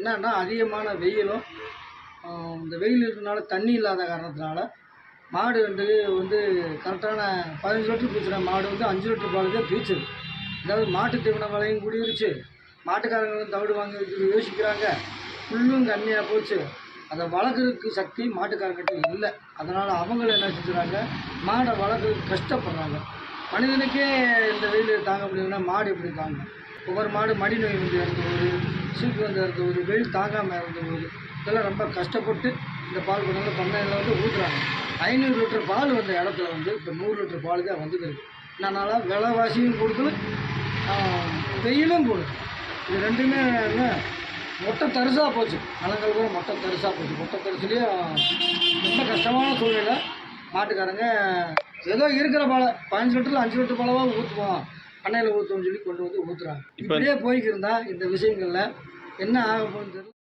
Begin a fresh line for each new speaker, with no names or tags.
என்னன்னா அதிகமான வெயிலும் இந்த வெயில் இருக்கிறனால தண்ணி இல்லாத காரணத்தினால மாடு வந்து வந்து கரெக்டான பதினஞ்சு லிட்டர் பீச்சுன மாடு வந்து அஞ்சு லிட்டர் பால் தான் பீச்சுது அதாவது மாட்டு தீவன விலையும் கூடிருச்சு. மாட்டுக்காரங்களும் தவிடு வாங்கி யோசிக்கிறாங்க. புல்லும் கம்மியாக போச்சு. அதை வளர்க்குறதுக்கு சக்தி மாட்டுக்காரங்கிட்ட இல்லை. அதனால் அவங்களும் என்ன செஞ்சுறாங்க மாடை வளர்க்குறதுக்கு கஷ்டப்படுறாங்க. மனிதனுக்கே இந்த வெயில் தாங்க முடியும்னா மாடு எப்படி தாங்கும்? ஒவ்வொரு மாடு மடி நோய் வந்து இறந்து போகுது சீக்கு வந்து இறந்து போகுது வெயில் தாங்காமல் இறந்து போகுது இதெல்லாம் ரொம்ப கஷ்டப்பட்டு இந்த பால் கொண்டு வந்து பண்ணையில் வந்து ஊற்றுறாங்க ஐநூறு லிட்டர் பால் வந்த இடத்துல வந்து இப்போ நூறு லிட்டர் பால் தான் வந்துருக்கு என்னன்னால விலைவாசியும் கொடுக்கணும் வெயிலும் கொடுக்கணும். இது ரெண்டுமே என்ன மொட்டை தரிசாக போச்சு. நலங்கள் கூட மொட்டை தரிசாக போச்சு. மொட்டை தரிசுலேயும் ரொம்ப கஷ்டமான சூழ்நிலை. மாட்டுக்காரங்க ஏதோ இருக்கிற பாலை பதினஞ்சு லிட்டரில் அஞ்சு லிட்டர் பாலவாக ஊற்றுவோம் பண்ணையில் ஊற்றுவோம்னு சொல்லி கொண்டு வந்து ஊற்றுறாங்க இப்படியே போய்க்கிருந்தா இந்த விஷயங்களில் என்ன ஆக போகுதுன்னு தெரியல.